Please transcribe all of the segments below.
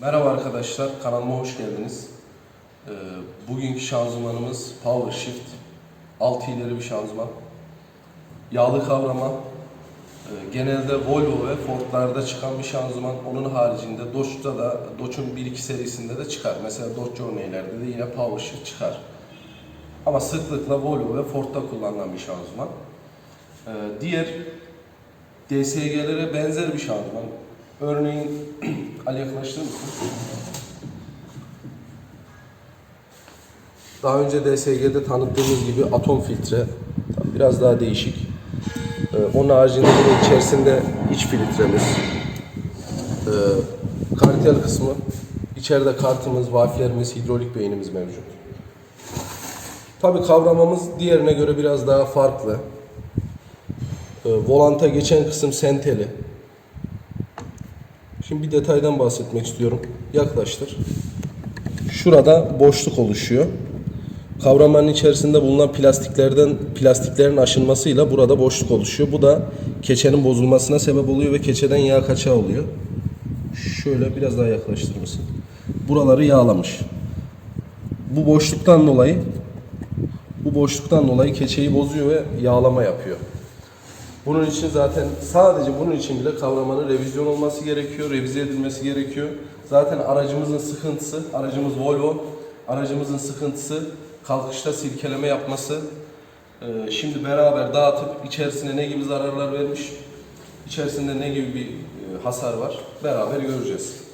Merhaba arkadaşlar, kanalıma hoş geldiniz. Ee, bugünkü şanzımanımız Power Shift. 6 ileri bir şanzıman. Yağlı kavrama. Ee, genelde Volvo ve Ford'larda çıkan bir şanzıman. Onun haricinde Dodge'da da, Dodge'un 1-2 serisinde de çıkar. Mesela Dodge Journey'lerde de yine Power Shift çıkar. Ama sıklıkla Volvo ve Ford'da kullanılan bir şanzıman. Ee, diğer DSG'lere benzer bir şanzıman. Örneğin Ali yaklaştırır mısın? Daha önce DSG'de tanıttığımız gibi atom filtre biraz daha değişik. Ee, onun haricinde yine içerisinde iç filtremiz, karitel kısmı, içeride kartımız, valflerimiz, hidrolik beynimiz mevcut. Tabii kavramamız diğerine göre biraz daha farklı. Ee, volanta geçen kısım senteli. Şimdi bir detaydan bahsetmek istiyorum. Yaklaştır. Şurada boşluk oluşuyor. Kavramanın içerisinde bulunan plastiklerden plastiklerin aşınmasıyla burada boşluk oluşuyor. Bu da keçenin bozulmasına sebep oluyor ve keçeden yağ kaçağı oluyor. Şöyle biraz daha yaklaştırır mısın? Buraları yağlamış. Bu boşluktan dolayı bu boşluktan dolayı keçeyi bozuyor ve yağlama yapıyor. Bunun için zaten sadece bunun için bile kavramanın revizyon olması gerekiyor, revize edilmesi gerekiyor. Zaten aracımızın sıkıntısı, aracımız Volvo, aracımızın sıkıntısı kalkışta silkeleme yapması. Ee, şimdi beraber dağıtıp içerisine ne gibi zararlar vermiş, içerisinde ne gibi bir e, hasar var beraber göreceğiz.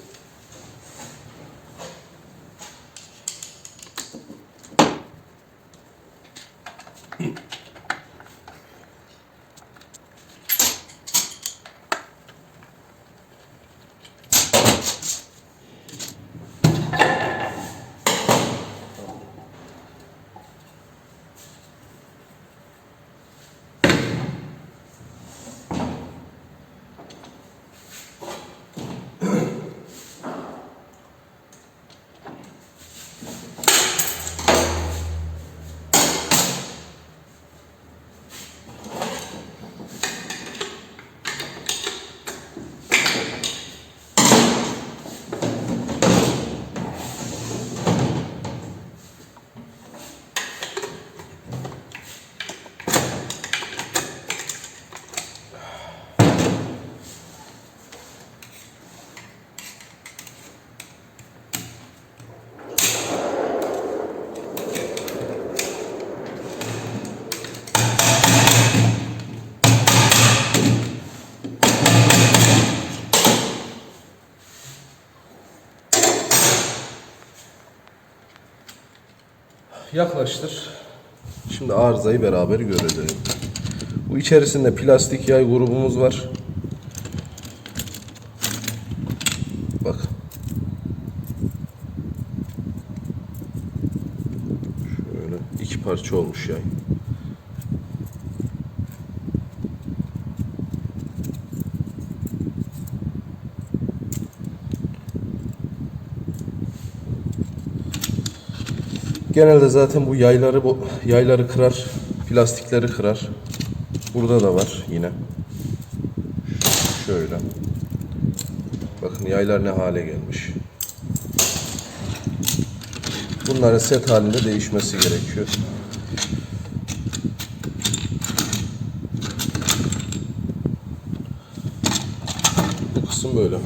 Yaklaştır. Şimdi arızayı beraber görelim. Bu içerisinde plastik yay grubumuz var. Bak. Şöyle iki parça olmuş yay. Genelde zaten bu yayları bu yayları kırar, plastikleri kırar. Burada da var yine. Şöyle. Bakın yaylar ne hale gelmiş. Bunların set halinde değişmesi gerekiyor. Bu kısım böyle.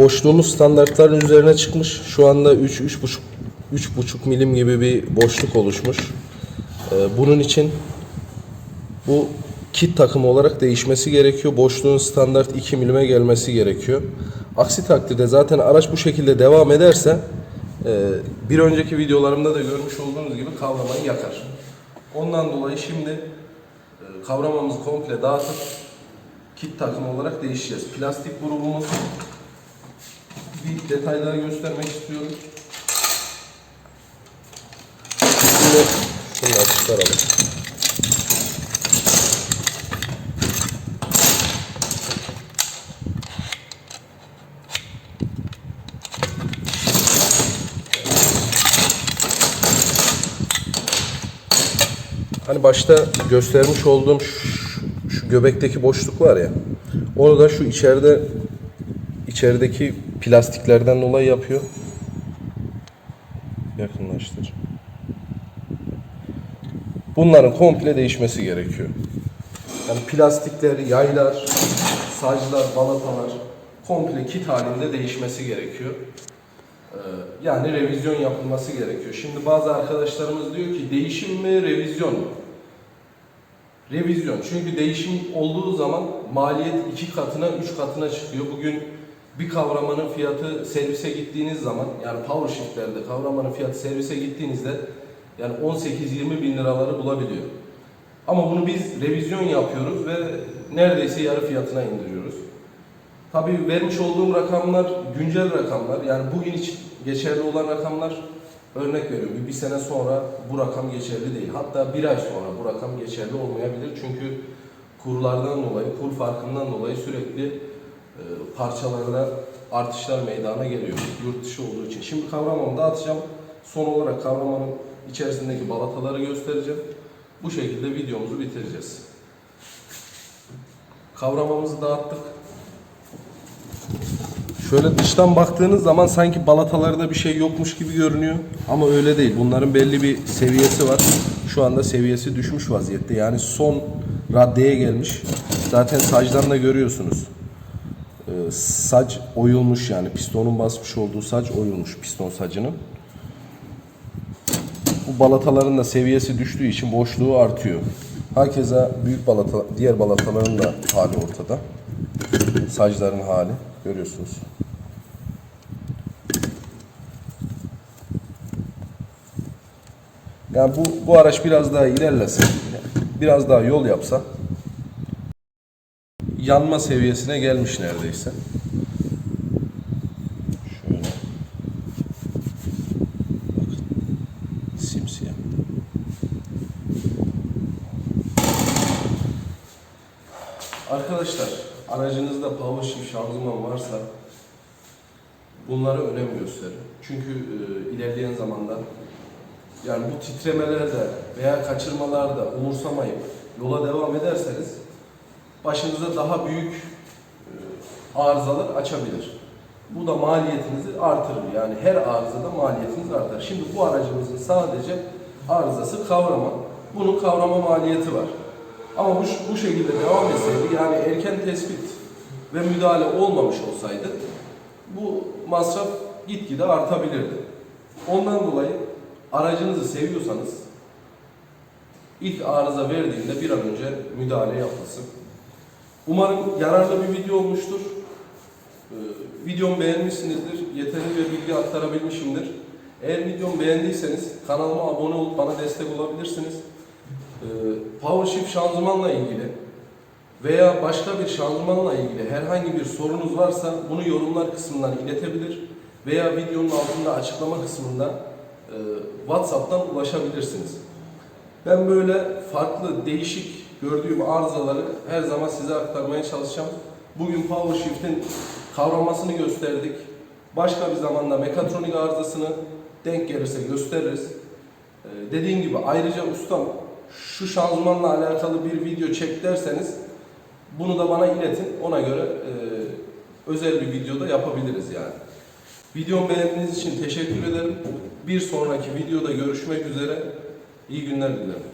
Boşluğumuz standartların üzerine çıkmış. Şu anda 3 3,5 3,5 milim gibi bir boşluk oluşmuş. Ee, Bunun için bu kit takımı olarak değişmesi gerekiyor. Boşluğun standart 2 milime gelmesi gerekiyor. Aksi takdirde zaten araç bu şekilde devam ederse e, bir önceki videolarımda da görmüş olduğunuz gibi kavramayı yakar. Ondan dolayı şimdi e, kavramamızı komple dağıtıp kit takım olarak değişeceğiz. Plastik grubumuz bir detayları göstermek istiyorum. Şunu da çıkaralım. Hani başta göstermiş olduğum şu, şu göbekteki boşluk var ya. Onu da şu içeride içerideki plastiklerden dolayı yapıyor. Yakınlaştır. Bunların komple değişmesi gerekiyor. Yani plastikler, yaylar, saclar, balatalar komple kit halinde değişmesi gerekiyor. Ee, Yani revizyon yapılması gerekiyor. Şimdi bazı arkadaşlarımız diyor ki değişim mi, revizyon mu? Revizyon. Çünkü değişim olduğu zaman maliyet iki katına, üç katına çıkıyor. Bugün bir kavramanın fiyatı servise gittiğiniz zaman, yani power shiftlerde kavramanın fiyatı servise gittiğinizde yani 18-20 bin liraları bulabiliyor. Ama bunu biz revizyon yapıyoruz ve neredeyse yarı fiyatına indiriyoruz. Tabii vermiş olduğum rakamlar güncel rakamlar. Yani bugün için geçerli olan rakamlar örnek veriyorum. Bir, sene sonra bu rakam geçerli değil. Hatta bir ay sonra bu rakam geçerli olmayabilir. Çünkü kurlardan dolayı, kur farkından dolayı sürekli e, parçalarda artışlar meydana geliyor. Yurt dışı olduğu için. Şimdi kavramamı dağıtacağım. Son olarak kavramanın içerisindeki balataları göstereceğim. Bu şekilde videomuzu bitireceğiz. Kavramamızı dağıttık. Şöyle dıştan baktığınız zaman sanki balatalarda bir şey yokmuş gibi görünüyor. Ama öyle değil. Bunların belli bir seviyesi var. Şu anda seviyesi düşmüş vaziyette. Yani son raddeye gelmiş. Zaten sacdan da görüyorsunuz. Sac oyulmuş yani. Pistonun basmış olduğu sac oyulmuş piston sacının. Bu balataların da seviyesi düştüğü için boşluğu artıyor. Hakeza büyük balata, diğer balataların da hali ortada. Sacların hali görüyorsunuz. Yani bu, bu araç biraz daha ilerlese, biraz daha yol yapsa yanma seviyesine gelmiş neredeyse. Şöyle. Bakın. Simsiyah. Arkadaşlar aracınızda power shift şanzıman varsa bunlara önem gösterin. Çünkü e, ilerleyen zamanda yani bu titremelerde veya kaçırmalarda umursamayıp yola devam ederseniz başınıza daha büyük e, arızalar açabilir. Bu da maliyetinizi artırır. Yani her arızada maliyetiniz artar. Şimdi bu aracımızın sadece arızası kavrama. Bunun kavrama maliyeti var. Ama bu, bu şekilde devam etseydi yani erken tespit ve müdahale olmamış olsaydı bu masraf gitgide artabilirdi. Ondan dolayı aracınızı seviyorsanız ilk arıza verdiğinde bir an önce müdahale yapılsın. Umarım yararlı bir video olmuştur. Ee, videomu beğenmişsinizdir. Yeterince bilgi aktarabilmişimdir. Eğer videomu beğendiyseniz kanalıma abone olup bana destek olabilirsiniz. Ee, Power Shift şanzımanla ilgili veya başka bir şanzımanla ilgili herhangi bir sorunuz varsa bunu yorumlar kısmından iletebilir veya videonun altında açıklama kısmında e, WhatsApp'tan ulaşabilirsiniz. Ben böyle farklı, değişik gördüğüm arızaları her zaman size aktarmaya çalışacağım. Bugün Power Shift'in kavramasını gösterdik. Başka bir zamanda mekatronik arızasını denk gelirse gösteririz. Ee, dediğim gibi ayrıca ustam şu şanzımanla alakalı bir video çek derseniz bunu da bana iletin. Ona göre e, özel bir videoda yapabiliriz yani. Videomu beğendiğiniz için teşekkür ederim. Bir sonraki videoda görüşmek üzere. İyi günler dilerim.